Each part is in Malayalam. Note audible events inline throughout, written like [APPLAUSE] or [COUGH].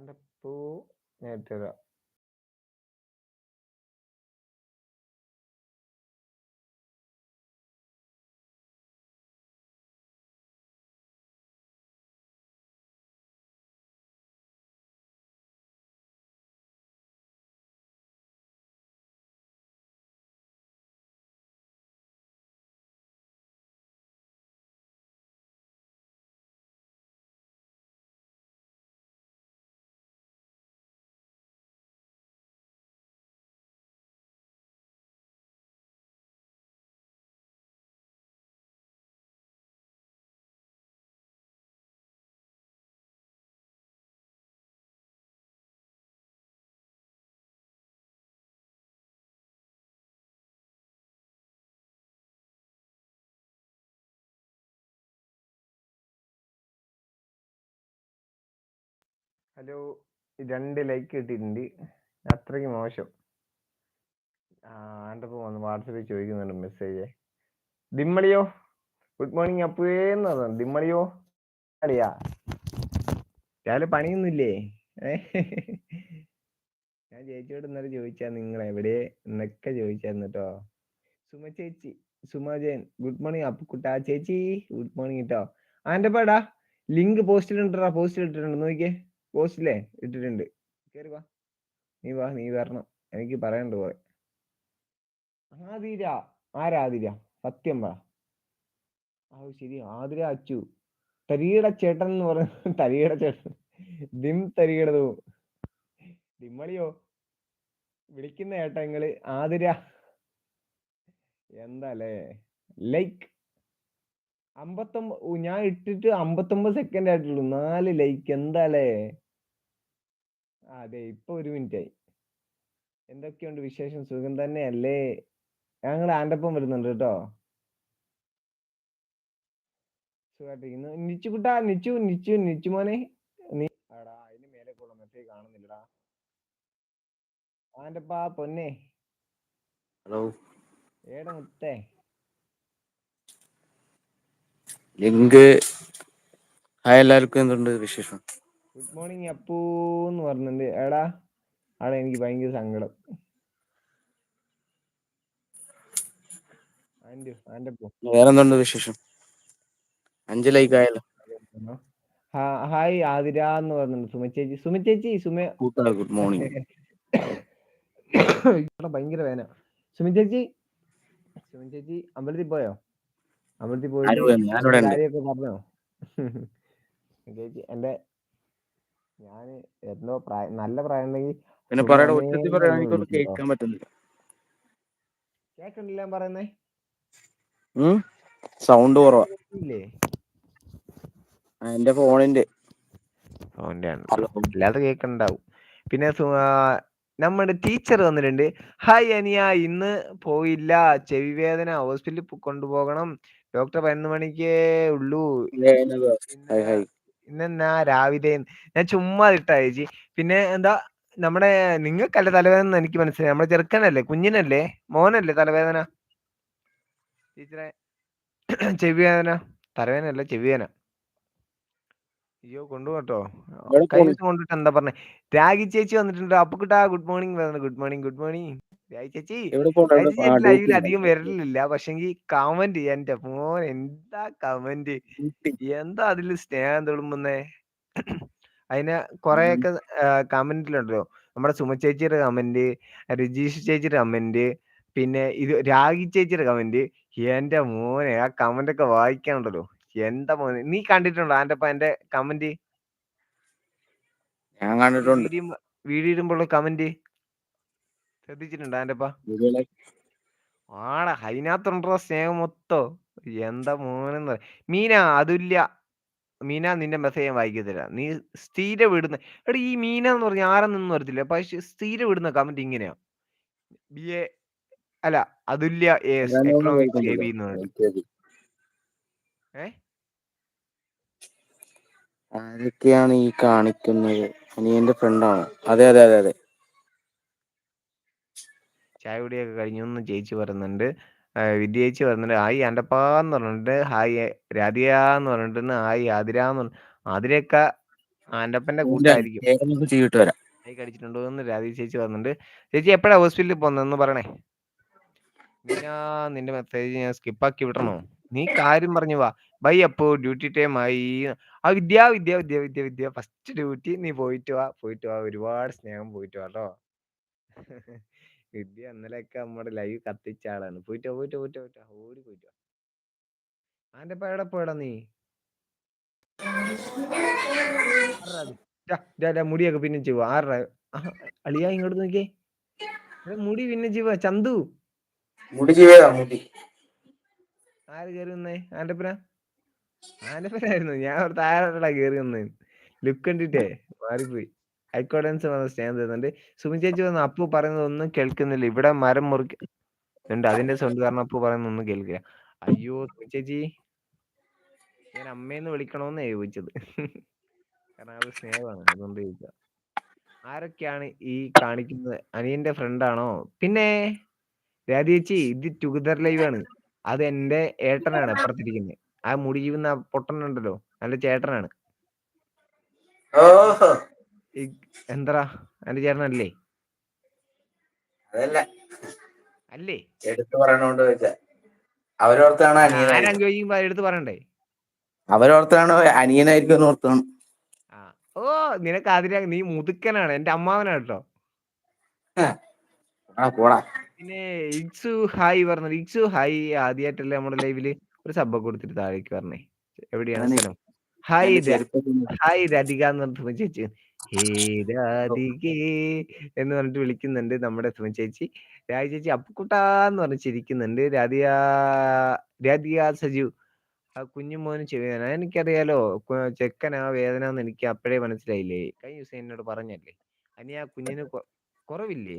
ആൻഡപ്പൂ ഞാൻ ഹലോ രണ്ട് ലൈക്ക് കിട്ടിയിട്ടുണ്ട് അത്രയ്ക്ക് മോശം. ആ ആൻഡപ്പൂ വന്ന് വാട്സപ്പിൽ ചോദിക്കുന്നുണ്ട് മെസ്സേജ് ദിമ്മളിയോ ഗുഡ് മോർണിംഗ് അപ്പുവേന്ന് പറഞ്ഞു ദിമ്മളിയോ അളിയാ രാവിലെ പണിയൊന്നുമില്ലേ? ഞാൻ ചേച്ചിയോട് ഇന്നലെ ചോദിച്ചാ നിങ്ങൾ എവിടെ എന്നൊക്കെ ചോദിച്ചായിരുന്നു കേട്ടോ സുമ ചേച്ചി സുമ ജയൻ ഗുഡ് മോർണിംഗ് അപ്പുക്കുട്ടാ. ചേച്ചി ഗുഡ് മോർണിംഗ് കേട്ടോ ആന്റെ പാടാ ലിങ്ക് പോസ്റ്റിലിട്ടാ പോസ്റ്റിൽ ഇട്ടിട്ടുണ്ട്? നോക്കിയേ. പോസ്റ്റിലേ ഇട്ടിട്ടുണ്ട്. കേറി വാ. നീ വാ നീ വരണം. എനിക്ക് പറയണ്ട കുറെ. ആതിര. ആരാതിര സത്യം വാ ആ ശരി. ആതിര അച്ചു. തരികട ചേട്ടൻ എന്ന് പറയുന്നത് [LAUGHS] തരികട ചേട്ടൻ. ദിം തരികടതോ ദിമ്മളിയോ? വിളിക്കുന്ന ഏട്ടങ്ങൾ ആതിര ആതിര. എന്താലേ? ലൈക്ക്. അമ്പത്തൊമ്പത് ഞാൻ ഇട്ടിട്ട് അമ്പത്തൊമ്പത് സെക്കൻഡ് ആയിട്ടുള്ളൂ. നാല് ലൈക്ക്. എന്താലേ? ആ, അതെ ഇപ്പൊ ഒരു മിനിറ്റ് ആയി എന്തൊക്കെയുണ്ട് വിശേഷം? സുഖം തന്നെയല്ലേ? ഞങ്ങൾ ആൻഡപ്പം വരുന്നുണ്ട് കേട്ടോ. സുഖമായിട്ടിരിക്കുന്നു നിച്ചു കുട്ടാ നിച്ചു നിച്ചു നിച്ചു മോനെ. നീ ആടാ അതിന് മേലെ കൂടെ മെസ്സേജ് കാണുന്നില്ലടാ. ആൻഡപ്പാ പൊന്നെ. ഹലോ. ഏട മുത്തേ. ലിങ്ക് ഹായ് എല്ലാവർക്കും എന്തുണ്ട് വിശേഷം? ഗുഡ് മോർണിംഗ് അപ്പൂ എന്ന് പറഞ്ഞിട്ടുണ്ട്. എടാ ആടെ എനിക്ക് ഭയങ്കര സങ്കടം. വിശേഷം? അഞ്ച് ലൈക്ക് ഹായ് ആതിര എന്ന് പറഞ്ഞിട്ടുണ്ട്. സുമ ചേച്ചി സുമ ചേച്ചി സുമ. ഗുഡ് മോർണിംഗ് ഭയങ്കര വേന സുമി ചേച്ചി സുമി ചേച്ചി അമ്പലത്തിൽ പോയോ? അമ്പലത്തിൽ പോയി. കാര്യമൊക്കെ പറഞ്ഞോ? [LAUGHS] ചേച്ചി എന്റെ ഞാൻ എന്തോ പ്രായം നല്ല പ്രായം ഉണ്ടെങ്കിൽ പിന്നെ പറയട അമ്മേ ഒച്ചത്തിൽ പറയാൻ എനിക്കൊന്നും കേൾക്കാൻ പറ്റുന്നില്ല. കേക്കണില്ല ഞാൻ പറയുന്നേ? സൗണ്ട് കുറവാ. ഇല്ലേ എന്റെ ഫോണിന്റെ ഫോണിന്റെ ആണ് അല്ലാതെ കേക്കണ്ടാവും പിന്നെ നമ്മുടെ ടീച്ചർ വന്നിട്ടുണ്ട് ഹായ് അനിയ ഇന്ന് പോയില്ല. ചെവി വേദന. ഹോസ്പിറ്റലിൽ കൊണ്ടുപോകണം. ഡോക്ടർ പതിനൊന്ന് മണിക്കേ ഉള്ളൂ. ഹായ് ഹായ് ഇന്നെന്നാ രാവിലെ ഞാൻ ചുമ്മാ ഇട്ടാ ചേച്ചി. പിന്നെ എന്താ നമ്മുടെ നിങ്ങൾക്കല്ല തലവേദന എനിക്ക് മനസ്സിലായി. നമ്മുടെ ചെറുക്കനല്ലേ കുഞ്ഞിനല്ലേ മോനല്ലേ തലവേദന? ടീച്ചറെ ചെവി വേദന? തലവേദന അല്ല ചെവി വേദന. അയ്യോ കൊണ്ടുപോട്ടോ? കൊണ്ടിട്ട് എന്താ പറഞ്ഞേ? രാഗി ചേച്ചി വന്നിട്ടുണ്ട്. കിട്ടാ good morning good morning good morning. ചേച്ചി ലൈവിൽ അധികം വരലില്ല. പക്ഷെങ്കിൽ കമന്റ് എന്റെ മോൻ എന്താ കമന്റ് എന്താ അതിൽ സ്നേഹം തുളുമ്പുന്നേ? അതിന് കൊറേയൊക്കെ കമന്റിലുണ്ടല്ലോ നമ്മുടെ സുമ ചേച്ചിയുടെ കമന്റ് രജീഷ് ചേച്ചിയുടെ കമന്റ് പിന്നെ ഇത് രാഗി ചേച്ചിയുടെ കമന്റ് എന്റെ മോനെ ആ കമന്റ് ഒക്കെ വായിക്കാനുണ്ടല്ലോ എന്താ മോനെ? നീ കണ്ടിട്ടുണ്ടോ ആന്റെ എന്റെ കമന്റ് ഞാൻ കണ്ടിട്ടുണ്ട്. വീഡിയോ കമന്റ് ശ്രദ്ധിച്ചിട്ടുണ്ടോ ആടാ അതിനകത്തുണ്ടോ സ്നേഹം മൊത്തോ. എന്താ മോനെന്ന് മീന അതുല്യ. മീന നിന്റെ മെസ്സേജ് ഞാൻ വായിക്കത്തില്ല. നീ സ്ഥിരം വിടുന്ന എടാ ഈ മീന എന്ന് പറഞ്ഞ ആരെന്നൊന്നും വരത്തില്ല പക്ഷെ സ്ഥിരം വിടുന്ന കമന്റ് ഇങ്ങനെയാ. ബി എ അല്ല അതുല്യ ഞാനൊന്നും എക്കണോമിക്സ് എ കേൾക്കുന്നില്ല. ബി എന്ന് പറഞ്ഞിട്ട്. ഏ? ആരൊക്കെയാണ് ഈ കാണിക്കുന്നത്? അനിയന്റെ ഫ്രണ്ടാണ് അതെ അതെ അതെ അതെ. ചായ കുടിയൊക്കെ കഴിഞ്ഞു എന്ന് ചേച്ചി പറയുന്നുണ്ട്. ആ, വിദ്യ ചേച്ചി പറയുന്നുണ്ട്. ഹായ് ആന്റപ്പാ എന്ന് പറഞ്ഞിട്ട് ഹായ് രാധിക എന്ന് പറഞ്ഞിട്ട് ഹായ് ആതിര എന്ന് പറഞ്ഞു ആതിരയൊക്കെ ആന്റപ്പന്റെ കൂട്ടായിരിക്കും. ചെയ്തിട്ട് വരാം. മൈക്ക് അടിച്ചിട്ടുണ്ടോ എന്ന് രാധി ചേച്ചി വന്നിട്ടുണ്ട് ചേച്ചി എപ്പോഴാ ഹോസ്പിറ്റലിൽ പോകുന്നതെന്ന് പറയണേ. ഞാൻ നിന്റെ മെസ്സേജ് ഞാൻ സ്കിപ്പാക്കി വിടണോ? നീ കാര്യം പറഞ്ഞു വാ. ബൈ അപ്പോ ഡ്യൂട്ടി ടൈം ആയി. ആ വിദ്യ വിദ്യ വിദ്യ വിദ്യ വിദ്യ. ഫസ്റ്റ് ഡ്യൂട്ടി നീ പോയിട്ട് വാ. പോയിട്ട് വാ. ഒരുപാട് സ്നേഹം പോയിട്ട് വാട്ടോ. വിദ്യ ഇന്നലെയൊക്കെ നമ്മുടെ ലൈവ് കത്തിച്ച ആളാണ്. പോയിട്ട് പോയിട്ടോ പോയിട്ട് പോയിട്ടോ. ഓടി പോയിട്ട്. ആന്റെ എവിടെ പോയടാ നീ? ഡാ, ഡാ, ഡാ, മുടിയൊക്കെ പിന്നെ ചെയ്യുവോ ആരുടെ അളിയാ ഇങ്ങോട്ട് നോക്കിയേ. മുടി പിന്നെ ചെയ്യുക ചന്തു. മുടി മുടി. ആര് കേറി വന്നേ? ആന്റപ്പന ആന്റപ്പനായിരുന്നു ഞാൻ അവിടുത്തെ ആരാടാ കയറി വന്നേ. ലുക്ക് കണ്ടിട്ടേ മാറിപ്പോയി. ഹൈക്കോടൻസ് വന്ന് സ്നേഹം തരുന്നുണ്ട്. സുമി ചേച്ചി വന്ന് അപ്പു പറയുന്നത് ഒന്നും കേൾക്കുന്നില്ല. ഇവിടെ മരം മുറിക്കുന്നുണ്ട് ഉണ്ട്. അതിന്റെ സൗണ്ട് കാരണം അപ്പു പറയുന്ന ഒന്നും കേൾക്കില്ല. അയ്യോ സുമി ചേച്ചി ഞാൻ അമ്മേന്ന് വിളിക്കണോന്ന് ചോദിച്ചത്. കാരണം അത് സ്നേഹമാണ്. അതുകൊണ്ട് ചോദിച്ച ആരൊക്കെയാണ് ഈ കാണിക്കുന്നത്? അനിയന്റെ ഫ്രണ്ടാണോ പിന്നെ രാധി ചേച്ചി ഇത് ടുഗദർ ലൈവ് ആണ്. അത് എന്റെ ഏട്ടനാണ് അപ്പുറത്തിരിക്കുന്നത് ആ മുടി ചീവുന്ന ആ പൊട്ടനുണ്ടല്ലോ. നല്ല ചേട്ടനാണ്. ഓഹോ. എന്താ എന്റെ ചേട്ടനല്ലേ അതല്ല. അല്ലേ? എടുത്തു പറയണോണ്ട് അവരോർത്താണ് ചോദിക്കുമ്പോ എടുത്ത് പറയണ്ടേ? അവരോർത്താണ് അനിയനായിരിക്കും ഓർത്താണ് ഓ നിനക്ക് അതിനെ നീ മുതുക്കനാണ്. എന്റെ അമ്മാവനാണ് കേട്ടോ പിന്നെ ഇക്സു ഹായ് പറഞ്ഞത്. ഇക്സു ഹായ്. ആദ്യമായിട്ടല്ലേ നമ്മുടെ ലൈവിൽ ഒരു സബ്ബൊക്കെ കൊടുത്തിട്ട് താഴേക്ക് പറഞ്ഞേ എവിടെയാണ് സ്ഥലം? ഹായ് ഹായ് രാധിക എന്ന് പറഞ്ഞു ചേച്ചി. ഹേ രാധികേ എന്ന് പറഞ്ഞിട്ട് വിളിക്കുന്നുണ്ട് നമ്മുടെ സുമൻ ചേച്ചി. രാധ ചേച്ചി അപ്പുക്കുട്ടാന്ന് പറഞ്ഞ് ചിരിക്കുന്നുണ്ട്. രാധിക രാധിക സജു ആ കുഞ്ഞു മോന് ചെവി വേദന. എനിക്കറിയാലോ കു- ചെക്കനാ വേദന എന്ന് എനിക്ക് അപ്പോഴേ മനസ്സിലായില്ലേ? കഴിഞ്ഞ ദിവസം എന്നോട് പറഞ്ഞല്ലേ അനി ആ കുഞ്ഞിന് കൊ- കുറവില്ലേ?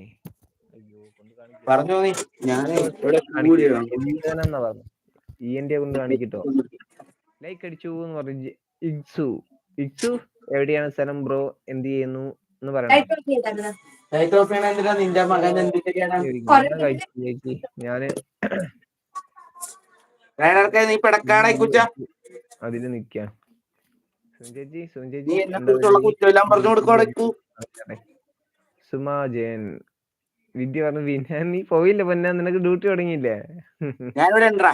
അയ്യോ കൊണ്ട് കാണിക്ക്. പറഞ്ഞോ നീ. ഞാൻ ഇവിടെ ചെവി ഇ എൻ കൊണ്ട് കാണിക്കട്ടോ. ലൈക്ക് അടിച്ചു എന്ന് പറഞ്ഞു ഇക്സു ഇക്സു എവിടെയാണ് സ്ഥലം ബ്രോ? എന്ത് ചെയ്യുന്നു എന്ന് പറയണം. നിന്റെ മകൻ ഞാൻ നീ കുച്ച. അതിൽ നിക്കാം. കുറ്റമെല്ലാം പറഞ്ഞു വിദ്യ പറഞ്ഞു പിന്നെ നീ പോയില്ല പൊന്നെ? നിനക്ക് ഡ്യൂട്ടി തുടങ്ങിയില്ലേ? ഞാനിവിടെ ഉണ്ടാ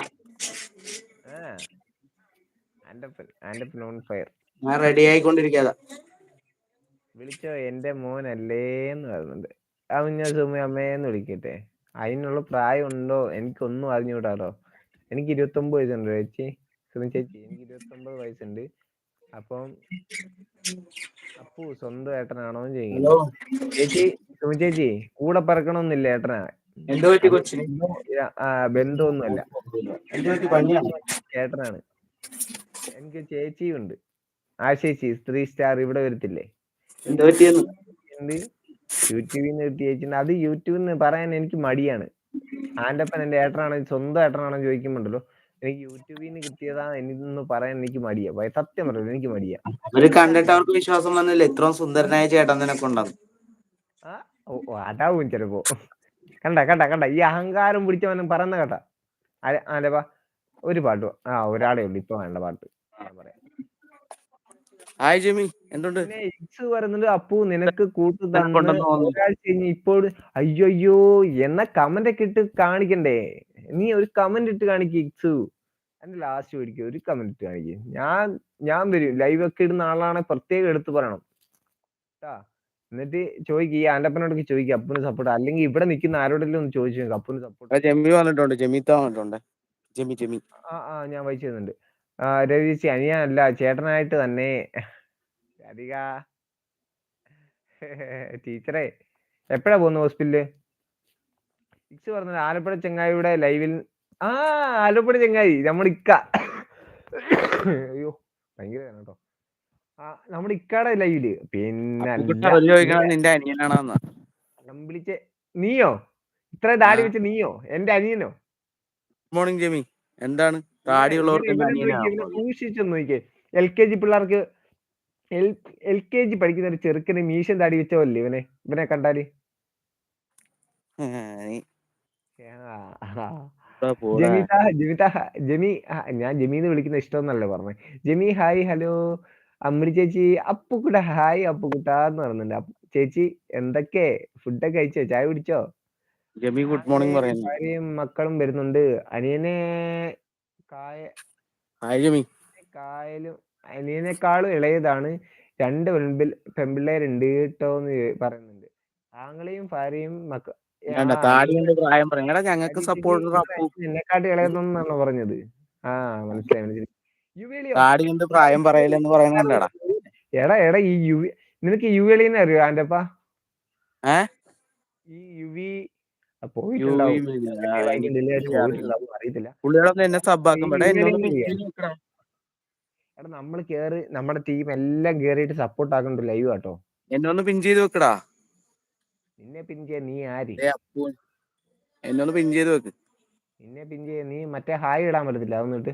ആ. ആൻഡപ്പൻ ആൻഡപ്പൻ ഓൺ ഫയർ ഞാൻ റെഡി ആയിക്കൊണ്ടിരിക്കാതാ. വിളിച്ചോ എന്റെ മോനല്ലേന്ന് പറയുന്നുണ്ട് അവൻ ഞാൻ സുമ അമ്മേന്ന് വിളിക്കട്ടെ. അതിനുള്ള പ്രായം ഉണ്ടോ എനിക്കൊന്നും അറിഞ്ഞുകൂടാലോ എനിക്ക് ഇരുപത്തി ഒമ്പത് വയസ്സുണ്ട് ചേച്ചി. സുമി ചേച്ചി എനിക്ക് ഇരുപത്തി ഒമ്പത് വയസ്സുണ്ട്. അപ്പം അപ്പു സ്വന്തം ഏട്ടനാണോ ചെയ്യും ചേച്ചി സുമി ചേച്ചി കൂടെ പറക്കണമെന്നില്ല ഏട്ടനാ. ബന്ധമൊന്നുമല്ല. ഏട്ടനാണ് എനിക്ക് ചേച്ചിയും ഉണ്ട് എനിക്ക് ചേച്ചിയുണ്ട്. ആ ചേച്ചി ത്രീ സ്റ്റാർ ഇവിടെ വരത്തില്ലേ? യൂട്യൂബിൽ നിന്ന് കിട്ടിയ ചേച്ചിണ്ട് അത് യൂട്യൂബിൽ നിന്ന് പറയാൻ എനിക്ക് മടിയാണ്. ആന്റപ്പൻ എന്റെ ഏട്ടനാണോ സ്വന്തം ഏട്ടനാണോ ചോദിക്കുമ്പോണ്ടല്ലോ. എനിക്ക് യൂട്യൂബിൽ നിന്ന് കിട്ടിയതാ എനിക്കൊന്ന് പറയാൻ എനിക്ക് മടിയാ. സത്യം പറയുന്നത് എനിക്ക് മടിയാ. അവർ കണ്ടിട്ട് അവർക്ക് വിശ്വാസം വന്നില്ല? ഇത്രയും സുന്ദരനായ ചേട്ടൻ നിനക്ക് ഉണ്ടാവും അതാവും ചിലപ്പോ. കണ്ട കണ്ട കണ്ട. ഈ അഹങ്കാരം പിടിച്ചവനും പറയുന്ന കേട്ടാ. ആലപ്പാ ഒരു പാട്ട് ആ ഒരാളെ ഉള്ളു. ഇപ്പൊ വേണ്ട പാട്ട്. പറയാം. ഹായ് ജെമി എന്തുണ്ട്? ഇക്സ് പറയുന്നുണ്ട് അപ്പു നിനക്ക് കൂട്ട് കഴിഞ്ഞ് ഇപ്പോൾ അയ്യോ എന്ന കമന്റ് ഒക്കെ ഇട്ട് കാണിക്കണ്ടേ? നീ ഒരു കമന്റ് ഇട്ട് കാണിക്ക് ഇക്സു എന്റെ ലാസ്റ്റ് മേടിക്കും ഒരു കമന്റ് ഇട്ട് കാണിക്കു. ഞാൻ ഞാൻ വരും. ലൈവ് ഒക്കെ ഇടുന്ന ആളാണ് പ്രത്യേകം എടുത്തു പറയണം. കേട്ടാ എന്നിട്ട് ചോദിക്കുക ഈ ആൻഡപ്പനോടൊക്കെ ചോദിക്കുക അപ്പുന് സപ്പോർട്ട് അല്ലെങ്കിൽ ഇവിടെ നിൽക്കുന്ന ആരോടെങ്കിലും ഒന്ന് ചോദിച്ചു അപ്പുന് സപ്പോർട്ട് ജെമി വന്നിട്ടുണ്ട് ജെമിത്ത വന്നിട്ടുണ്ട്. ജെമി ജെമി ആ ആ ഞാൻ വായിച്ചു തരുന്നുണ്ട് ആ രവി ചേച്ചി അനിയനല്ല ചേട്ടനായിട്ട് തന്നെ. അധിക ടീച്ചറെ എപ്പോഴാ പോകുന്നത് ഹോസ്പിറ്റലിൽ? ഇച്ച് പറഞ്ഞത് ആലപ്പുഴ ചെങ്ങായിയുടെ ലൈവിൽ. ആ ആലപ്പുഴ ചെങ്ങായി നമ്മുടെ ഇക്ക. അയ്യോ ഭയങ്കര കേട്ടോ. ആ നമ്മുടെ ഇക്കാടെ ലൈവിൽ. പിന്നെ അവർ ചോദിക്കണം നിന്റെ അനിയനാണെന്ന്. നീയോ? ഇത്ര ഡാഡി വെച്ച് വെച്ച നീയോ? എന്റെ അനിയനോ? മോർണിംഗ് ജമി എന്താണ്? താടിയുള്ളവർക്ക് സൂക്ഷിച്ചൊന്ന് നോക്കിയേ. എൽ കെ ജി പിള്ളേർക്ക് എൽ എൽ കെ ജി പഠിക്കുന്ന ഒരു ചെറുക്കന് മീശൻ താടി വെച്ചോല്ലേ ഇവനെ? ഇവനെ കണ്ടാൽ. ജമീത ജമീത ജമി ഞാൻ ജമീന്ന് വിളിക്കുന്ന ഇഷ്ടമെന്നല്ലേ പറഞ്ഞേ. Jami hi hello. അമ്മരി ചേച്ചി അപ്പുക്കുട്ട ഹായ് അപ്പുക്കുട്ടാന്ന് പറയുന്നുണ്ട്. ചേച്ചി എന്തൊക്കെ? ഫുഡൊക്കെ കഴിച്ചോ? ചായ കുടിച്ചോ? ജമി ഗുഡ് മോർണിംഗ് പറയുന്നു. മക്കളും വരുന്നുണ്ട്. അനിയനെ കായലും അനിയനേക്കാളും ഇളയതാണ്. രണ്ട് പെൺപിൽ പെൺപിള്ളേരുണ്ട് കേട്ടോ എന്ന് പറയുന്നുണ്ട്. ആങ്ങളെയും ഭാര്യയും മക്ക ഞങ്ങൾക്ക് എന്നെക്കാട്ടി ഇളയതെന്നാണോ പറഞ്ഞത്. ആ മനസ്സിലായി പ്രായം പറയലെന്ന് പറയുന്നുണ്ടടാ എടാ എടാ ഈ യു നിനക്ക് യു അറിയോ ആന്റപ്പാ? ഈ യു വി പോയിട്ടുണ്ടാവും പോയിട്ടുണ്ടാവും അറിയത്തില്ല. പുള്ളികളൊന്നും എന്നെ എടാ ചെയ്യാം. നമ്മൾ കേറി നമ്മുടെ ടീം എല്ലാം കേറിയിട്ട് സപ്പോർട്ട് ആക്കണ്ട ലൈവ് ആട്ടോ? എന്നെ ഒന്ന് പിൻ ചെയ്ത് വെക്കടാ. നിന്നെ പിൻ ചെയ്യാൻ നീ ആര്? എന്നെ ഒന്ന് പിൻ ചെയ്ത് വെക്ക്. നിന്നെ പിൻ ചെയ്യാൻ നീ മറ്റേ ഹായ് ഇടാൻ പറ്റത്തില്ല. അതൊന്നിട്ട്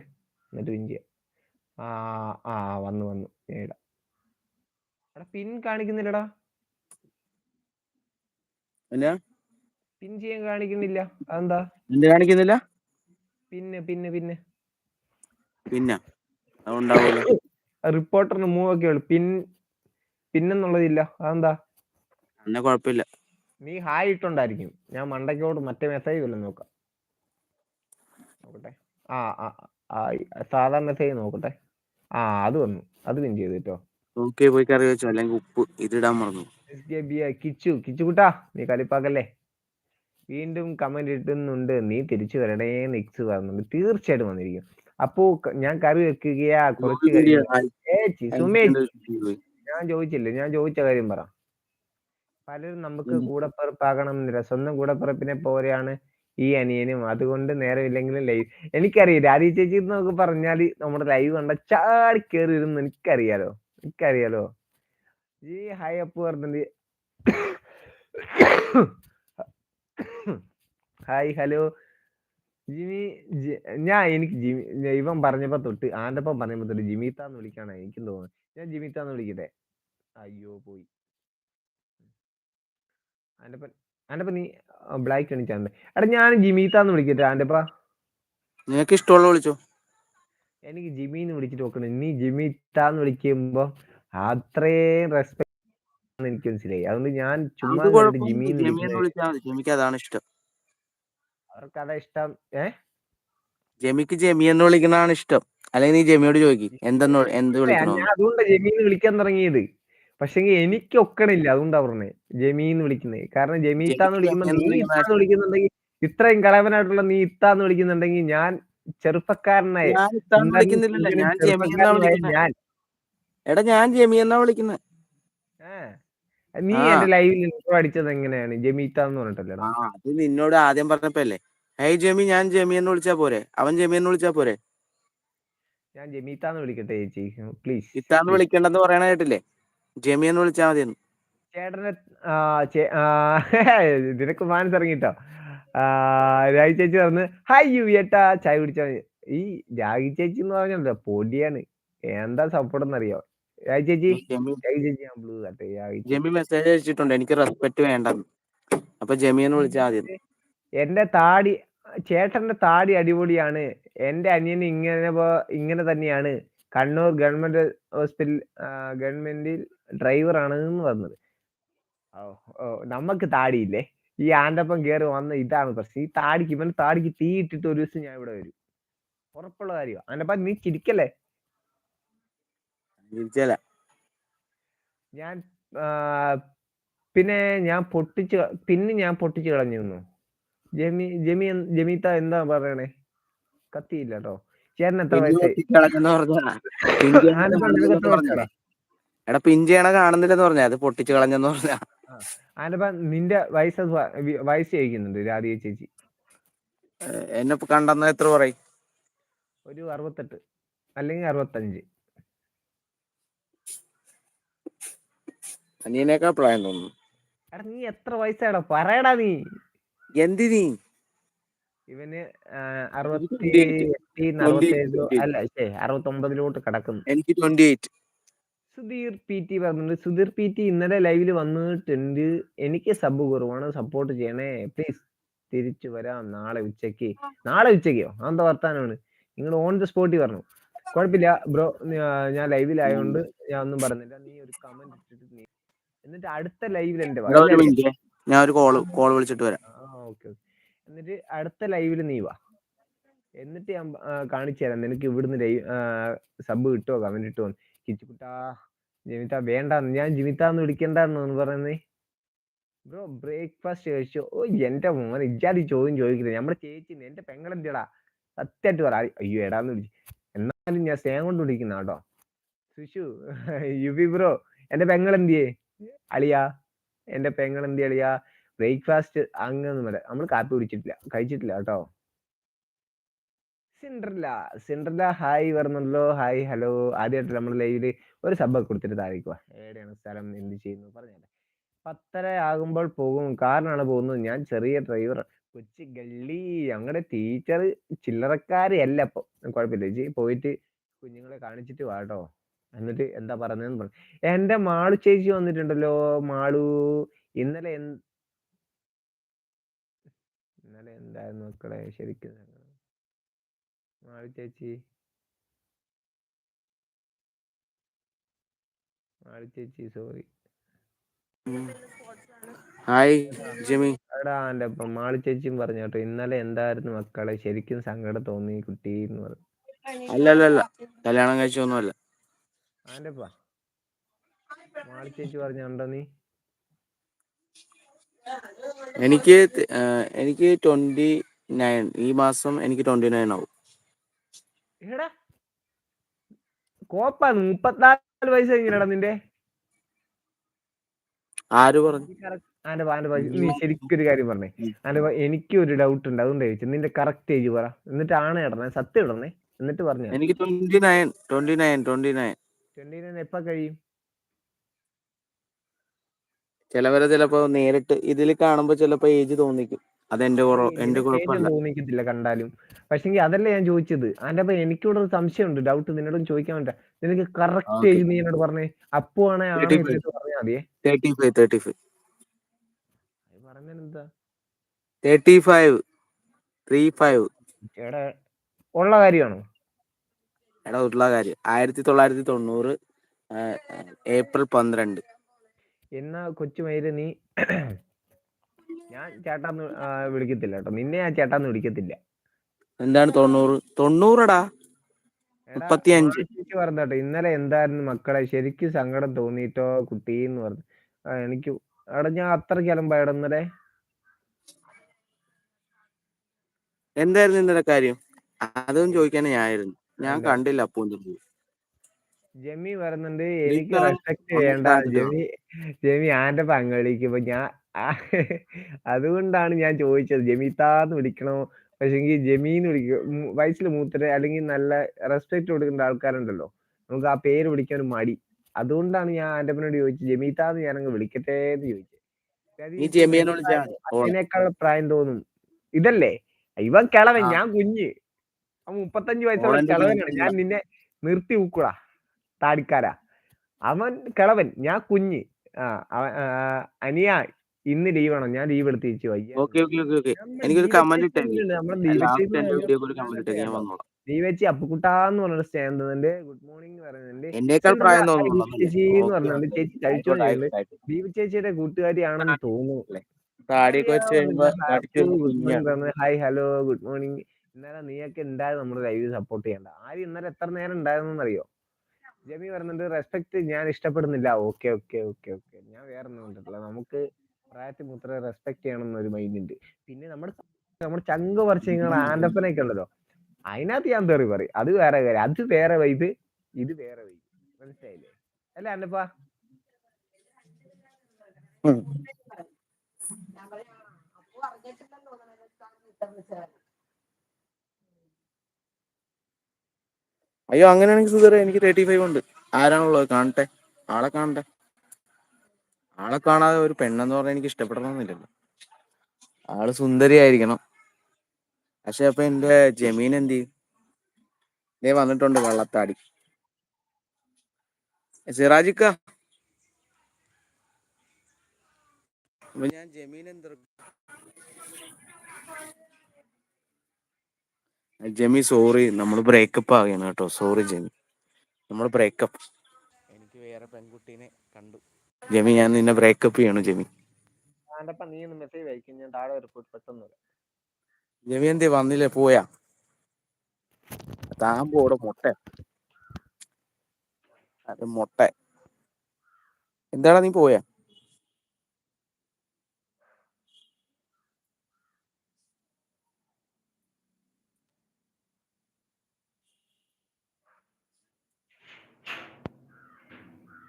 എന്നിട്ട് പിൻ ചെയ്യാം. ആ ആ വന്നു വന്നു. ഇടാ ഇടാം. എടാ പിൻ കാണിക്കുന്നില്ലടാ. എന്നാ? പിൻ ചെയ്യാൻ കാണിക്കുന്നില്ല. അതെന്താ? എന്ത് കാണിക്കുന്നില്ല? പിന്നെ പിന്നെ പിന്നെ. പിന്നെ? അതുണ്ടാവുമല്ലോ. റിപ്പോർട്ടറിന് മൂവ് ഒക്കെ ഉള്ളു. പിൻ പിന്നെന്നുള്ളതില്ല. അതെന്താ? എന്നെ കുഴപ്പമില്ല. നീ ഹായ് ഇട്ടുണ്ടായിരിക്കും ഞാൻ മണ്ടയ്ക്കോട് മറ്റേ മെസ്സേജ് വല്ലതും നോക്കാം. നോക്കട്ടെ. ആ ആ സാധാ മെസ്സേജ് നോക്കട്ടെ. ആ അത് വന്നു. അത് പിൻ ചെയ്തു കേട്ടോ. ഓക്കെ പോയി കറി വെച്ചോ. അല്ലെങ്കിൽ ഉപ്പ് ഇതിടാൻ മറന്നു. കിച്ചു കിച്ചു കുട്ടാ നീ കളിപ്പാക്കല്ലേ? വീണ്ടും കമന്റ് ഇട്ടുന്നുണ്ട് നീ തിരിച്ചു വരണേ നിക്സ് പറയുന്നുണ്ട്. തീർച്ചയായിട്ടും വന്നിരിക്കും. അപ്പോ ഞാൻ കറി വെക്കുകയാ. കുറച്ച് ഞാൻ ചോദിച്ചില്ല? ഞാൻ ചോദിച്ച കാര്യം പറ. പലരും നമുക്ക് കൂടപ്പിറപ്പാകണം എന്നില്ല. സ്വന്തം കൂടപ്പിറപ്പിനെ പോലെയാണ് ഈ അനിയനും. അതുകൊണ്ട് നേരമില്ലെങ്കിലും ലൈവ് എനിക്കറിയാം. രാജി ചേച്ചി എന്നൊക്കെ പറഞ്ഞാൽ നമ്മുടെ ലൈവ് കണ്ട ചാടി കയറി ഇരുന്ന് എനിക്കറിയാലോ? എനിക്കറിയാലോ? ഈ ഹൈ അപ്പ് പറഞ്ഞിട്ട് ഹായ് ഹലോ ജിമി ഞാൻ എനിക്ക് ജിമി ഇവൻ പറഞ്ഞപ്പോ തൊട്ട് ആന്റപ്പം പറഞ്ഞപ്പോ തൊട്ട് ജിമിത്താന്ന് വിളിക്കാനാ എനിക്ക് തോന്നുന്നു. ഞാൻ ജിമിത്താന്ന് വിളിക്കട്ടെ. അയ്യോ പോയി. ആന്റപ്പൻ ആന്റപ്പൻ നീ ബ്ലാക്ക് അണിച്ചാണ്ട് എടാ ഞാൻ ജിമിത്താന്ന് വിളിക്കട്ടെ ആന്റപ്പ. നിനക്ക് ഇഷ്ടമുള്ള വിളിച്ചോ? എനിക്ക് ജിമിന്ന് വിളിച്ചിട്ട് നോക്കണം നീ ജിമിത്താന്ന് വിളിക്കുമ്പോ അത്രയും റെസ്പെക്ട് എനിക്ക് മനസ്സിലായി. അതുകൊണ്ട് ഞാൻ ചുമ്മാ ജിമിന്ന് ജെമി എന്ന് വിളിക്കുന്നത് വിളിച്ചാൽ അതാണ് ഇഷ്ടം. അവർക്ക് അതാ ഇഷ്ടം. ഏ? ജെമിക്ക് ജെമി എന്ന് വിളിക്കുന്നതാണ് ഇഷ്ടം. അല്ലെങ്കിൽ നീ ജെമിയോട് ചോദിക്കും എന്തെന്ന് എന്ത് അതുകൊണ്ട് വിളിക്കണോ? ഞാൻ അതുകൊണ്ട് ജമീന്ന് വിളിക്കാൻ തുടങ്ങിയത്. പക്ഷെങ്കിൽ എനിക്ക് ഒക്കണില്ല അതുകൊണ്ടാ പറഞ്ഞേ ജമീന്ന് വിളിക്കുന്നത് കാരണം ജമീത്താന്ന് ജമീത്ത വിളിക്കുമ്പോ നീ ഇത്താന്ന് വിളിക്കുന്നുണ്ടെങ്കിൽ ഇത്രയും കളവനായിട്ടുള്ള നീ ഇത്താന്ന് വിളിക്കുന്നുണ്ടെങ്കിൽ ഞാൻ ചെറുപ്പക്കാരനായ ഞാൻ എടാ ഞാൻ ജമി എന്നാ വിളിക്കുന്നത് ആ, നീ ആ. എന്റെ ലൈവിൽ ഇൻട്രോ അടിച്ചത് എങ്ങനെയാണ്? ജമീത്ത എന്ന് പറഞ്ഞിട്ടല്ലേ ആ അത് നിന്നോട് ആദ്യം പറഞ്ഞപ്പോ അല്ലേ ഹേയ് ജെമി ഞാൻ ജെമി എന്ന് വിളിച്ചാ പോരെ. അവൻ ജെമി എന്ന് വിളിച്ചാ പോരെ. ഞാൻ ജമീത്താന്ന് വിളിക്കട്ടെ ചേച്ചി. പ്ലീസ് ഇത്താന്ന് വിളിക്കണ്ടെന്ന് പറയണ കേട്ടില്ലേ? ജെമി എന്ന് വിളിച്ചാ മതി ചേട്ടനെ ആ, ചേ- ആ, [LAUGHS] നിനക്ക് മാനസ് ഇറങ്ങിട്ടോ? രാഗി ചേച്ചി പറഞ്ഞ് ഹായ് യു ഏട്ടാ. ചായ കുടിച്ചാ മതി." ഈ രാഗി ചേച്ചി എന്ന് പറഞ്ഞല്ലോ പൊടിയാണ്. എന്താ സപ്പോർട്ട് എന്നറിയോ? രാഗി ചേച്ചി ജെമി രാഗി ചേച്ചി ഞാൻ ബ്ലൂ കട്ടെ രാഗി ചേച്ചി. ജെമി മെസ്സേജ് അയച്ചിട്ടുണ്ട് എനിക്ക് റെസ്പെക്ട് വേണ്ടെന്ന്. അപ്പൊ ജെമി എന്ന് വിളിച്ചാ മതി. എന്റെ താടി ചേട്ടന്റെ താടി അടിപൊളിയാണ്. എന്റെ അനിയൻ ഇങ്ങനെ ഇങ്ങനെ തന്നെയാണ്. കണ്ണൂർ ഗവൺമെന്റ് ഹോസ്പിറ്റൽ ഗവൺമെന്റിൽ ഡ്രൈവർ ആണ് എന്ന് പറഞ്ഞത് നമുക്ക് താടിയില്ലേ? ഈ ആന്റപ്പം കേറി വന്ന ഇതാണ് പ്രശ്നം. ഈ താടിക്ക് ഇവൻ താടിക്ക് തീ ഇട്ടിട്ട് ഒരു ദിവസം ഞാൻ ഇവിടെ വരും. ഉറപ്പുള്ള കാര്യമാണ് ആന്റപ്പ നീ ചിരിക്കല്ലേ? തിരിച്ചല്ല ഞാൻ പിന്നെ ഞാൻ പൊട്ടിച്ച് പിന്നെ ഞാൻ പൊട്ടിച്ച് കളഞ്ഞിരുന്നു. ജമി ജമി ജമീത്ത എന്താ പറയണേ? കത്തിയില്ല കേട്ടോ ചേട്ടൻ എത്ര വയസ്സായി? എടാ കാണുന്നില്ലെന്ന് പറഞ്ഞ അത് പൊട്ടിച്ച് കളഞ്ഞെന്ന് പറഞ്ഞാ നിന്റെ വയസ്സ് വയസ്സ് ചോദിക്കുന്നുണ്ട് രാധിക ചേച്ചി. എന്നെ കണ്ടെന്ന് എത്ര പറയും? ഒരു അറുപത്തെട്ട്. അല്ലെങ്കിൽ അറുപത്തഞ്ച്. അനിയനേക്കാ പ്രായം തോന്നുന്നു. എടാ നീ എത്ര വയസ്സാടാ പറയടാ നീ. എന്തിനീ ഇവന് അറുപത്തിലോട്ട് അറുപത്തി ട്വന്റി എട്ടിന്ന് അറുപത്തേഴോ അല്ല ശേ കിടക്കുന്നു. എനിക്ക് twenty eight Sudheer P T പറഞ്ഞിട്ടുണ്ട്. സുധീർ പി ടി ഇന്നലെ ലൈവിൽ വന്നിട്ടുണ്ട്. എനിക്ക് സബ് കുറവാണ്. സപ്പോർട്ട് ചെയ്യണേ. പ്ലീസ് തിരിച്ചു വരാം. നാളെ ഉച്ചയ്ക്ക് നാളെ ഉച്ചക്കോ അതെന്താ വർത്താനാണ്? നിങ്ങൾ ഓൺ ദ സ്പോട്ടിൽ പറഞ്ഞു. കുഴപ്പമില്ല ബ്രോ ഞാൻ ലൈവിലായോണ്ട് ഞാൻ ഒന്നും പറഞ്ഞില്ല. നീ ഒരു കമന്റ് ഇട്ടിട്ട് നീ എന്നിട്ട് അടുത്ത ലൈവിൽ എന്റെ ഞാൻ ഒരു കോൾ കോൾ വിളിച്ചിട്ട് വരാം. ഓക്കെ എന്നിട്ട് അടുത്ത ലൈവിൽ നീ വാ. എന്നിട്ട് ഞാൻ കാണിച്ചു തരാം. നിനക്ക് ഇവിടുന്ന് ലൈവ് സബ് കിട്ടുമോ കമന്റ് ഇട്ടോ കിച്ചുകുട്ടാ ജിമിത്ത വേണ്ട ഞാൻ ജിമിത്താന്ന് വിളിക്കണ്ടെന്ന് പറയുന്നേ. ബ്രോ ബ്രേക്ക്ഫാസ്റ്റ് കഴിച്ചോ? ഓ എന്റെ മോൻ ഇജാതി ചോദ്യം ചോദിക്കുന്നത്. നമ്മുടെ ചേച്ചി എന്റെ പെങ്ങളെന്തിടാ സത്യമായിട്ട് പറ. അയ്യോ എടാന്ന് വിളിച്ചു. എന്നാലും ഞാൻ സ്നേഹം കൊണ്ട് വിളിക്കുന്ന കേട്ടോ. സുഷു യുബി ബ്രോ എന്റെ പെങ്ങളെന്തിയേ? അളിയാ എന്റെ പെങ്ങളെന്തി അളിയാ ബ്രേക്ക്ഫാസ്റ്റ് അങ്ങനൊന്നും വരെ നമ്മൾ കാപ്പി കുടിച്ചിട്ടില്ല. കഴിച്ചിട്ടില്ല കേട്ടോ. സിൻഡ്രല്ല. സിൻഡ്രല്ല ഹായ് പറഞ്ഞല്ലോ. Hi hello. ആദ്യമായിട്ട് നമ്മൾ ലൈവിൽ ഒരു സബ്ബൊക്കെ കൊടുത്തിട്ട് താഴേക്കുവാ എവിടെയാണ് സ്ഥലം? എന്ത് ചെയ്യുന്നു? പറഞ്ഞല്ലേ പത്തര ആകുമ്പോൾ പോകും. കാറിനാണ് പോകുന്നത്. ഞാൻ ചെറിയ ഡ്രൈവർ കൊച്ചി ഗള്ളി. ഞങ്ങളുടെ ടീച്ചർ ചില്ലറക്കാരല്ല ഇപ്പൊ. കുഴപ്പമില്ല. ചേച്ചി പോയിട്ട് കുഞ്ഞുങ്ങളെ കാണിച്ചിട്ട് വാട്ടോ എന്നിട്ട് എന്താ പറഞ്ഞതെന്ന് പറഞ്ഞു എന്റെ മാളു ചേച്ചി വന്നിട്ടുണ്ടല്ലോ മാളു. ഇന്നലെ എന്ത് ഇന്നലെ എന്തായിരുന്നു മക്കളെ ശരിക്കും? മാളു ചേച്ചി. മാളു ചേച്ചി സോറി. ഹായ് ജിമി. എടാ എന്റെ ഇപ്പം മാളു ചേച്ചിയും പറഞ്ഞു കേട്ടോ ഇന്നലെ എന്തായിരുന്നു മക്കളെ? ശരിക്കും സങ്കടം തോന്നി കുട്ടി എന്ന് പറഞ്ഞു. അല്ല അല്ല അല്ല കല്യാണം കഴിച്ചൊന്നുമല്ല. ആന്റപ്പാ മാളു ചേച്ചി പറഞ്ഞുണ്ടോ നീ? എനിക്ക് എനിക്ക് ട്വന്റി നയൻ ഈ മാസം എനിക്ക് ട്വന്റി നയൻ ആവും കോപ്പ മുപ്പത്തിനാല് വയസ്സ് കഴിഞ്ഞില്ലടാ നിന്റെ. ആര് പറഞ്ഞു? നീ correct- ആന്റെ ആന്റെ നീ ശരിക്കും ഒരു കാര്യം പറഞ്ഞേ. ആന്റെ എനിക്ക് ഒരു ഡൗട്ട് ഉണ്ട്. അതുകൊണ്ട് ചോദിച്ചു നിന്റെ കറക്റ്റ് ഏജ് പറ. എന്നിട്ട് ആണ് ഇടണേ സത്യം ഇടണേ. എന്നിട്ട് പറഞ്ഞു. എനിക്ക് twenty nine twenty nine twenty nine twenty nine എപ്പ കഴിയും? ചിലവരെ ചിലപ്പോ നേരിട്ട് ഇതിൽ കാണുമ്പോ ചിലപ്പോ ഏജ് തോന്നിക്കും. അതെന്റെ എന്റെ തോന്നിക്കത്തില്ല കണ്ടാലും. പക്ഷെങ്കിൽ അതല്ല ഞാൻ ചോദിച്ചത്. അതിന്റെ അപ്പൊ എനിക്കിവിടെ ഒരു സംശയമുണ്ട്. ഡൗട്ട് നിന്നോടും ചോദിക്കാൻ വേണ്ട നിനക്ക് കറക്റ്റ്. ഏജ് നീ എന്നോട് പറഞ്ഞേ? അപ്പു ആണേ ആണ് 35. എന്നിട്ട് പറഞ്ഞാൽ മതിയേ. തേർട്ടി ഫൈവ് തേർട്ടി ഫൈവ് പറഞ്ഞെന്താ തേർട്ടി ഫൈവ് ത്രീ ഫൈവ് ഉള്ള കാര്യമാണോ? എടാ ഉള്ള കാര്യം ആയിരത്തി തൊള്ളായിരത്തി തൊണ്ണൂറ് ഏപ്രിൽ പന്ത്രണ്ട്. എന്നാ കൊച്ചുമയിൽ നീ ഞാൻ ചേട്ടാന്ന് വിളിക്കത്തില്ല കേട്ടോ. നിന്നെ ഞാൻ ചേട്ടാന്ന് വിളിക്കത്തില്ല. എന്താണ് തൊണ്ണൂറ്? തൊണ്ണൂറടാ. മുപ്പത്തിയഞ്ച്. പറഞ്ഞോട്ടെ ഇന്നലെ എന്തായിരുന്നു മക്കളെ? ശരിക്കും സങ്കടം തോന്നിട്ടോ കുട്ടി എന്ന് പറഞ്ഞു എനിക്ക് അവിടെ ഞാൻ അത്ര അലമ്പായടാ ഇന്നലെ? എന്തായിരുന്നു ഇന്നലെ കാര്യം? അതും ചോദിക്കാൻ ഞാനായിരുന്നു. ഞാൻ കണ്ടില്ല ജമി ജെമി പറയുന്നുണ്ട് എനിക്ക് റെസ്പെക്ട് കാണിച്ചോ. ജെമി ജെമി ആന്റെ ഇപ്പൊ ഞാൻ അതുകൊണ്ടാണ് ഞാൻ ചോദിച്ചത് ജെമിത്താന്ന് വിളിക്കണോ? പക്ഷെങ്കിൽ ജമീന്ന് വിളിക്കും വയസ്സിൽ മൂത്തര് അല്ലെങ്കിൽ നല്ല റെസ്പെക്ട് കൊടുക്കേണ്ട ആൾക്കാരുണ്ടല്ലോ. നമുക്ക് ആ പേര് വിളിക്കാൻ ഒരു മടി. അതുകൊണ്ടാണ് ഞാൻ ആന്റപ്പനോട് ചോദിച്ചത് ജമീതാന്ന് ഞാൻ അങ്ങ് വിളിക്കട്ടെ എന്ന് ചോദിച്ചത്. അതിനേക്കാൾ പ്രായം തോന്നും. ഇതല്ലേ? ഇവൻ കിളവൻ ഞാൻ കുഞ്ഞ്. മുപ്പത്തഞ്ച് വയസ്സുള്ള കിളവനാണ്. ഞാൻ നിന്നെ നിർത്തി ഊക്കുടാ താടിക്കാര. അവൻ കിളവൻ ഞാൻ കുഞ്ഞ്. അനിയ ഇന്ന് ലീവാണോ ഞാൻ ലീവ് എടുത്ത് തിരിച്ചു എനിക്കൊരു കമന്റ് ദീപച്ചി അപ്പുക്കുട്ടാന്ന് പറഞ്ഞൊരു സ്റ്റാൻഡ് തന്നിട്ടുണ്ട്. ഗുഡ് മോർണിംഗ് പറയുന്നുണ്ട് ചേച്ചി എന്ന് പറഞ്ഞിട്ടുണ്ട്. ചേച്ചി കഴിച്ചോണ്ട് ദീപ ചേച്ചിയുടെ കൂട്ടുകാരിയാണെന്ന് തോന്നുന്നു. ഹായ് ഹലോ ഗുഡ് മോർണിംഗ് ഇന്നലെ നീയൊക്കെ ഉണ്ടായത് നമ്മുടെ ലൈവ് സപ്പോർട്ട് ചെയ്യണ്ട. ആര് ഇന്നലെ എത്ര നേരം ഉണ്ടായിരുന്നു അറിയോ ജമി പറയുന്നുണ്ട് റെസ്പെക്ട് ഞാൻ ഇഷ്ടപ്പെടുന്നില്ല. ഓക്കെ ഓക്കെ ഓക്കെ ഓക്കെ ഞാൻ വേറെ ഒന്നും കണ്ടിട്ടില്ല. നമുക്ക് പ്രായത്തിൽ മൂത്ര റെസ്പെക്ട് ചെയ്യണം എന്നൊരു മൈൻഡ് ഉണ്ട് പിന്നെ നമ്മുടെ നമ്മുടെ ചങ്ക് പറിച്ച് നിങ്ങൾ ആൻഡപ്പനൊക്കെ ഉണ്ടല്ലോ. അതിനകത്ത് ഞാൻ തെറി പറയും. അത് വേറെ കാര്യം. അത് വേറെ വൈബ് ഇത് വേറെ വൈബ് മനസ്സിലായില്ലേ? അല്ലേ ആൻഡപ്പ അയ്യോ അങ്ങനെയാണെങ്കിൽ സുധീറ എനിക്ക് തേർട്ടി ഫൈവ് ഉണ്ട്. ആരാണുള്ളത്? കാണട്ടെ. ആളെ കാണട്ടെ. ആളെ കാണാതെ ഒരു പെണ്ണെന്ന് പറഞ്ഞാൽ എനിക്ക് ഇഷ്ടപ്പെടണമെന്നില്ലല്ലോ. ആൾ സുന്ദരിയായിരിക്കണം. പക്ഷെ അപ്പൊ എന്റെ ജമീൻ എന്ത് ചെയ്യും? ദേ വന്നിട്ടുണ്ട് വള്ളത്താടി. സിറാജിക്ക. ഞാൻ ജമീൻ എന്ത് ജെമി സോറി നമ്മൾ ബ്രേക്കപ്പ് ആവുകയാണ് കേട്ടോ. Sorry Jimmy. നമ്മൾ ബ്രേക്കപ്പ് എനിക്ക് വേറെ പെൺകുട്ടീനെ കണ്ടു. ജെമി ഞാൻ നിന്നെ ബ്രേക്കപ്പ് ചെയ്യണു ജെമി. നീ ഒന്ന് മെസ്സേജ് അയക്കും. ഞാൻ താഴെ റിപ്പോർട്ട് പെട്ടെന്ന്. ജെമി എന്തേ വന്നില്ലേ? പോയാ? താൻ പോടെ മുട്ട. അത് മുട്ട. എന്താടാ നീ പോയാ?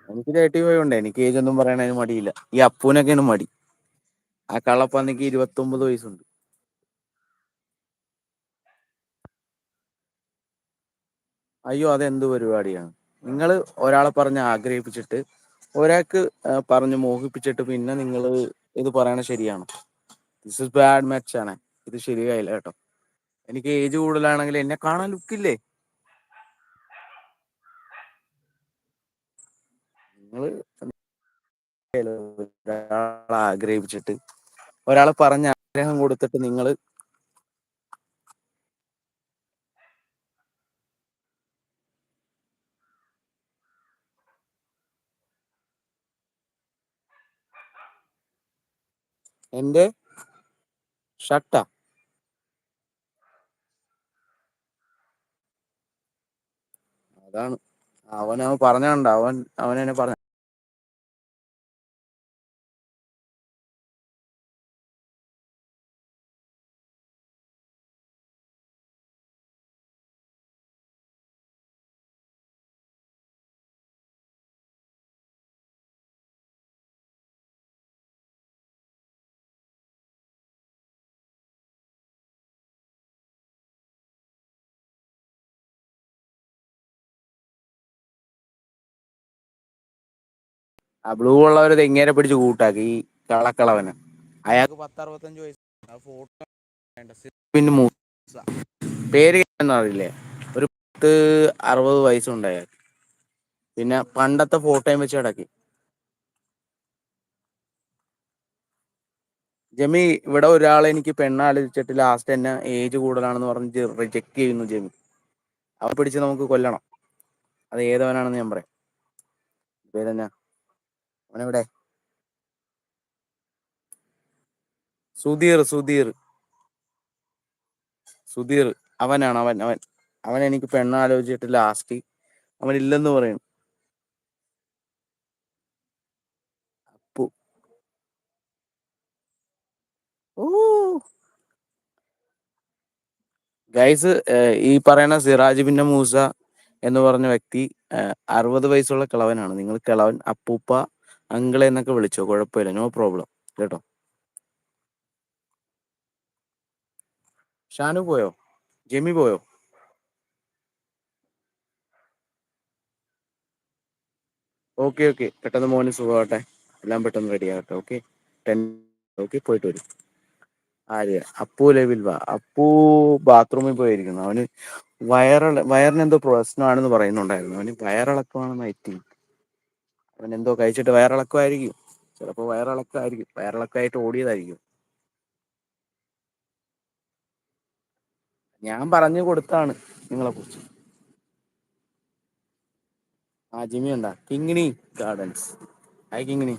എനിക്ക് തേർട്ടി ഫൈവ് ഉണ്ട് എനിക്ക് ഏജ് ഒന്നും പറയണതിന് മടിയില്ല. ഈ അപ്പൂനൊക്കെയാണ് മടി. ആ കള്ളപ്പന്നിക്ക് ഇരുപത്തി ഒമ്പത് വയസ്സുണ്ട്. അയ്യോ അതെന്ത് പരിപാടിയാണ്? നിങ്ങൾ ഒരാളെ പറഞ്ഞ് ആഗ്രഹിപ്പിച്ചിട്ട് ഒരാൾക്ക് പറഞ്ഞ് മോഹിപ്പിച്ചിട്ട് പിന്നെ നിങ്ങൾ ഇത് പറയണ ശരിയാണോ? ദിസ് ഇസ് ബാഡ് മാച്ച് ആണ്. ഇത് ശരിയായില്ല കേട്ടോ. എനിക്ക് ഏജ് കൂടുതലാണെങ്കിൽ എന്നെ കാണാൻ ലുക്കില്ലേ നിങ്ങൾ ഒരാളെ ആഗ്രഹിപ്പിച്ചിട്ട് ഒരാളെ പറഞ്ഞ ആഗ്രഹം കൊടുത്തിട്ട് നിങ്ങൾ എന്റെ ഷട്ട. അതാണ്. അവൻ അവൻ പറഞ്ഞുണ്ട് അവൻ അവൻ എന്നെ പറഞ്ഞ ആ ബ്ലൂ ഉള്ളവർ തെങ്ങേരെ പിടിച്ച് കൂട്ടാക്കി ഈ കളക്കളവന് അയാൾക്ക് പത്ത് അറുപത്തഞ്ച് വയസ്സ് ഫോട്ടോ പിന്നെ മൂസ പേര് അറിയില്ലേ? ഒരു പത്ത് അറുപത് വയസ്സുണ്ട് അയാൾക്ക്. പിന്നെ പണ്ടത്തെ ഫോട്ടോയും വെച്ച് കിടക്കി ജമി ഇവിടെ ഒരാളെ എനിക്ക് പെണ്ണാലോചിച്ചിട്ട് ലാസ്റ്റ് എന്നെ ഏജ് കൂടുതലാണെന്ന് പറഞ്ഞ് റിജക്ട് ചെയ്യുന്നു ജമി. അവ പിടിച്ച് നമുക്ക് കൊല്ലണം. അത് ഏതവനാണെന്ന് ഞാൻ പറയാം. പേരെന്നാ? അവനെവിടെ? സുധീർ സുധീർ. സുധീർ അവനാണ് അവൻ അവൻ. അവൻ എനിക്ക് പെണ്ണാലോചിച്ചിട്ട് ലാസ്റ്റ് അവൻ ഇല്ലെന്ന് പറയും. അപ്പു. ഓ. ഗൈസ് ഈ പറയുന്ന സിറാജ് പിന്നെ മൂസ എന്ന് പറഞ്ഞ വ്യക്തി അറുപത് വയസ്സുള്ള കിളവനാണ്. നിങ്ങൾ കിളവൻ അപ്പൂപ്പ അങ്കിളെ എന്നൊക്കെ വിളിച്ചോ? കുഴപ്പമില്ല. നോ പ്രോബ്ലം കേട്ടോ? ഷാനു പോയോ? ജെമി പോയോ? ഓക്കെ ഓക്കെ പെട്ടെന്ന് മോന് സുഖമാവട്ടെ. എല്ലാം പെട്ടെന്ന് റെഡി ആകട്ടെ ഓക്കെ ടെൻ ഓക്കെ പോയിട്ട് വരും. ആര്യ? അപ്പു ലെവിൽ വാ അപ്പു ബാത്റൂമിൽ പോയിരിക്കുന്നു. അവന് വയറ വയറിന് എന്തോ പ്രശ്നമാണെന്ന് പറയുന്നുണ്ടായിരുന്നു. അവന് വയറിളക്കമാണെന്ന് ഐ തിങ്ക്. അവൻ എന്തോ കഴിച്ചിട്ട് വയറിളക്കമായിരിക്കും. ചിലപ്പോൾ വയറിളക്കമായിരിക്കും വയറിളക്കമായിട്ട് ഓടിയതായിരിക്കും. ഞാൻ പറഞ്ഞു കൊടുത്താണ് നിങ്ങളെ കുറിച്ച് ആ ജിമി ഉണ്ടാ കിങ്ങിണി ഗാർഡൻസ്. ഹായ് കിങ്ങിണി.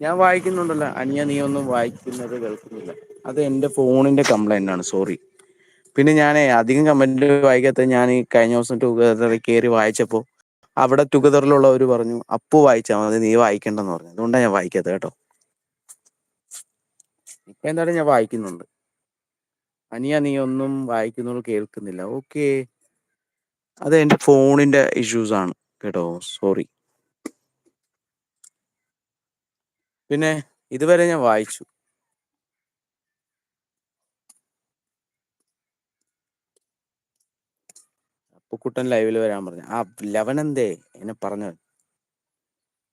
ഞാൻ വായിക്കുന്നുണ്ടല്ലോ. അനിയ നീ ഒന്നും വായിക്കുന്നത് കേൾക്കുന്നില്ല. അത് എന്റെ ഫോണിന്റെ കംപ്ലൈന്റ് ആണ് സോറി. പിന്നെ ഞാൻ അധികം കമന്റ് വായിക്കാത്ത ഞാൻ ഈ കഴിഞ്ഞ ദിവസം ടുഗദറിൽ കയറി വായിച്ചപ്പോ അവിടെ ടുഗദറിലുള്ളവർ പറഞ്ഞു അപ്പു വായിച്ചാൽ മതി നീ വായിക്കണ്ടെന്ന് പറഞ്ഞു. അതുകൊണ്ടാണ് ഞാൻ വായിക്കാത്തത് കേട്ടോ. ഇപ്പൊ എന്തായാലും ഞാൻ വായിക്കുന്നുണ്ട്. അനിയ നീ ഒന്നും വായിക്കുന്നുള്ളൂ കേൾക്കുന്നില്ല. ഓക്കെ. അത് എന്റെ ഫോണിന്റെ ഇഷ്യൂസ് ആണ് കേട്ടോ. സോറി പിന്നെ ഇതുവരെ ഞാൻ വായിച്ചു. അപ്പുക്കുട്ടൻ ലൈവിൽ വരാൻ പറഞ്ഞു. ആ ലവൻ എന്തേ എന്നെ പറഞ്ഞു.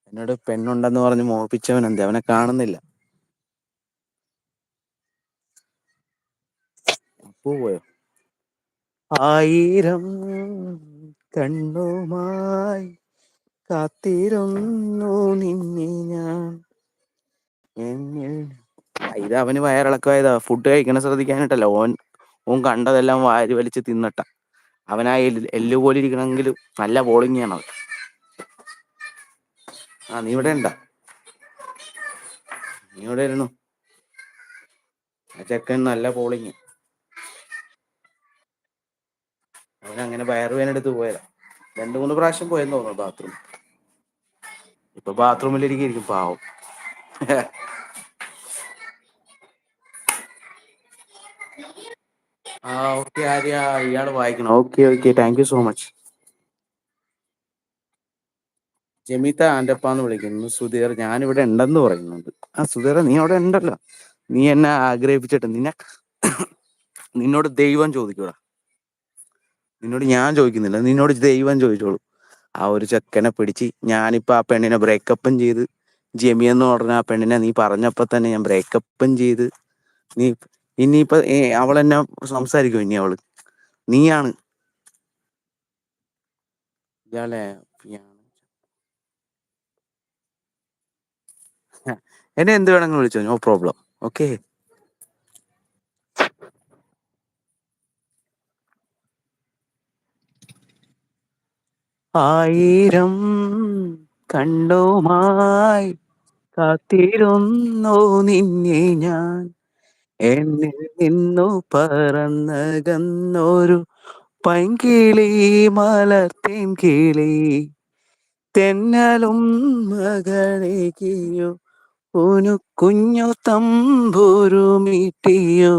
എന്നോട് പെണ്ണുണ്ടെന്ന് പറഞ്ഞ് മോഹിപ്പിച്ചവൻ എന്തേ? അവനെ കാണുന്നില്ല. അപ്പു പോയോ? ആയിരം കണ്ണുമായി കാത്തിരുന്നു നിന്നെ ഞാൻ. ഇത് അവന് വയറിളക്കമായതാ. ഫുഡ് കഴിക്കണ ശ്രദ്ധിക്കാനിട്ടല്ല. ഓൻ ഓൻ കണ്ടതെല്ലാം വാരി വലിച്ച് തിന്നട്ട. അവനാ എല്ല് പോലെ ഇരിക്കണമെങ്കിൽ നല്ല ബോളിംഗ് ആണ് അവൻ. ആ നീ ഇവിടെ ഉണ്ടാ? നീ ഇവിടെ ഇരുന്നു. ആ ചെക്കൻ നല്ല ബോളിങ് അവൻ അങ്ങനെ വയറുവേനെടുത്ത് പോയതാ. രണ്ടു മൂന്ന് പ്രാവശ്യം പോയെന്ന് തോന്നുന്നു ബാത്റൂം ഇപ്പൊ ബാത്റൂമിലിരിക്കും പാവം. ആ ഓക്കെ ആര്യ വായിക്കണം. സോ മച്ച് ജമിത വിളിക്കുന്നു. സുധീർ ഞാനിവിടെ ഉണ്ടെന്ന് പറയുന്നുണ്ട്. ആ സുധീർ നീ അവിടെ ഉണ്ടല്ലോ. നീ എന്നെ ആഗ്രഹിപ്പിച്ചിട്ട് നിന്നെ നിന്നോട് ദൈവം ചോദിക്കൂടാ. നിന്നോട് ഞാൻ ചോദിക്കുന്നില്ല. നിന്നോട് ദൈവം ചോദിച്ചോളൂ. ആ ഒരു ചെക്കനെ പിടിച്ച് ഞാനിപ്പോ ആ പെണ്ണിനെ ബ്രേക്കപ്പും ചെയ്ത് ജെമി എന്ന് പറഞ്ഞ ആ പെണ്ണിനെ നീ പറഞ്ഞപ്പോ തന്നെ ഞാൻ ബ്രേക്കപ്പും ചെയ്ത് നീ ഇനിയിപ്പോ അവൾ എന്നെ സംസാരിക്കും ഇനി അവൾ. നീയാണ്. ഇയാളെ [LAUGHS] എന്നെ എന്ത് വേണമെങ്കിലും വിളിച്ചോ നോ പ്രോബ്ലം. ഓക്കെ. ആയിരം കണ്ടോമായി കാത്തിരുന്നു നിന്നെ ഞാൻ. എന്നിൽ നിന്നു പറന്നകന്നൊരു പൈങ്കിളി മലർത്തിൻ കിളി തെന്നലും മകളേകിയോ ഒരു കുഞ്ഞു തമ്പുരു മീട്ടിയോ.